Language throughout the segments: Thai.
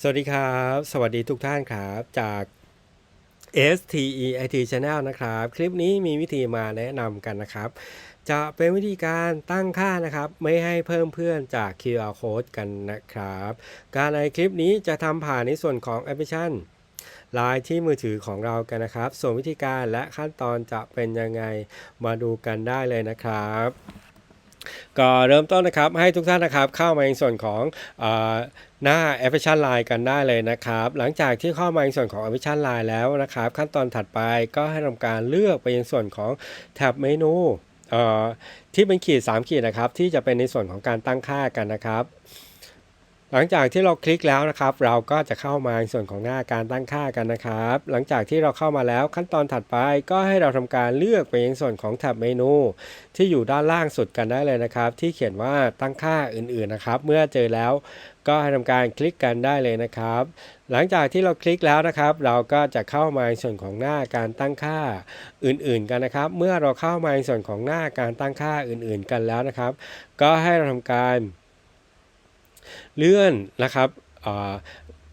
สวัสดีครับ สวัสดีทุกท่านครับจาก STE IT Channel นะครับ คลิปนี้มีวิธีมาแนะนำกันนะครับ จะเป็นวิธีการตั้งค่านะครับ ไม่ให้เพิ่มเพื่อนจาก QR Code กันนะครับ การในคลิปนี้จะทำผ่านในส่วนของแอปพลิเคชันไลน์ที่มือถือของเรากันนะครับ ส่วนวิธีการและขั้นตอนจะเป็นยังไงมาดูกันได้เลยนะครับ ก็เริ่มต้นนะครับให้ทุกท่านนะครับเข้ามาในส่วนของอหน้าแอปพลิเคชัน Line กันได้เลยนะครับ หลังจากที่เข้ามาในส่วนของแอปพลิเคชัน Line แล้วนะครับ ขั้นตอนถัดไปก็ให้ทำการเลือกไปยังส่วนของแท็บเมนูที่เป็นขีด 3 ขีดนะครับ ที่จะเป็นในส่วนของการตั้งค่ากันนะครับ หลังจากที่เราคลิกแล้วนะครับ เราก็จะเข้ามาในส่วนของหน้าการตั้งค่ากันนะครับ หลังจากที่เราเข้ามาแล้วขั้นตอนถัดไปก็ให้เราทำการเลือกไปยังส่วนของแท็บเมนู ที่อยู่ด้านล่างสุดกันได้เลยนะครับ ที่เขียนว่าตั้งค่าอื่นๆนะครับ เมื่อเจอแล้วก็ให้ทำการคลิกกันได้เลยนะครับ หลังจากที่เราคลิกแล้วนะครับ เราก็จะเข้ามาในส่วนของหน้าการตั้งค่าอื่นๆกันนะครับ เมื่อเราเข้ามาในส่วนของหน้าการตั้งค่าอื่นๆกันแล้วนะครับ ก็ให้เราทำการ เลื่อนนะครับ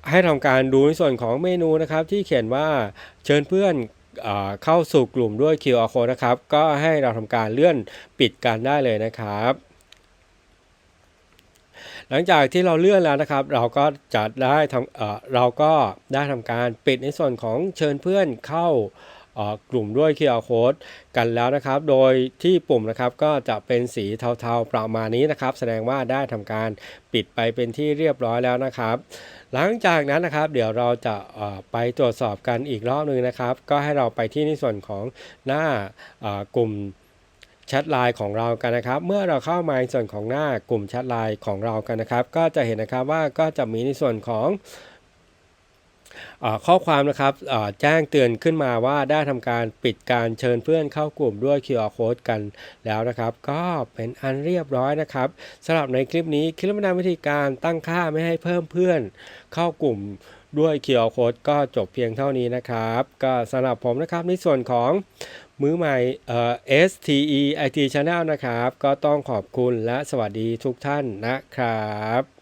ให้ทำการดูในส่วนของเมนูนะครับที่เขียนว่าเชิญเพื่อนอเข้าสู่กลุ่มด้วย QR code นะครับ ก็ให้เราทำการเลื่อนปิดกันได้เลยนะครับ หลังจากที่เราเลื่อนแล้วนะครับ เราก็จะได้ทำเเราก็ได้ทำการปิดในส่วนของเชิญเพื่อนเข้า กลุ่มด้วย QR code กันแล้วนะครับ โดยที่ปุ่มนะครับก็จะเป็นสีเทาๆประมาณนี้นะครับ แสดงว่าได้ทำการปิดไปเป็นที่เรียบร้อยแล้วนะครับ หลังจากนั้นนะครับ เดี๋ยวเราจะไปตรวจสอบกันอีกรอบหนึงนะครับ ก็ให้เราไปที่ในส่วนของหน้ากลุ่มแชทไลน์ของเรากันนะครับ เมื่อเราเข้ามาในส่วนของหน้ากลุ่มแชทไลน์ของเรากันนะครับ ก็จะเห็นนะครับว่าก็จะมีในส่วนของ ข้อความนะครับแจ้งเตือนขึ้นมาว่าได้ทำการปิดการเชิญเพื่อนเข้ากลุ่มด้วย QR code กันแล้วนะครับ ก็เป็นอันเรียบร้อยนะครับสำหรับในคลิปนี้คลิปแนะนำวิธีการตั้งค่าไม่ให้เพิ่มเพื่อนเข้ากลุ่มด้วย QR code ก็จบเพียงเท่านี้นะครับ ก็สำหรับผมนะครับในส่วนของมือใหม่เอ่อ STE IT Channel นะครับ ก็ต้องขอบคุณและสวัสดีทุกท่านนะครับ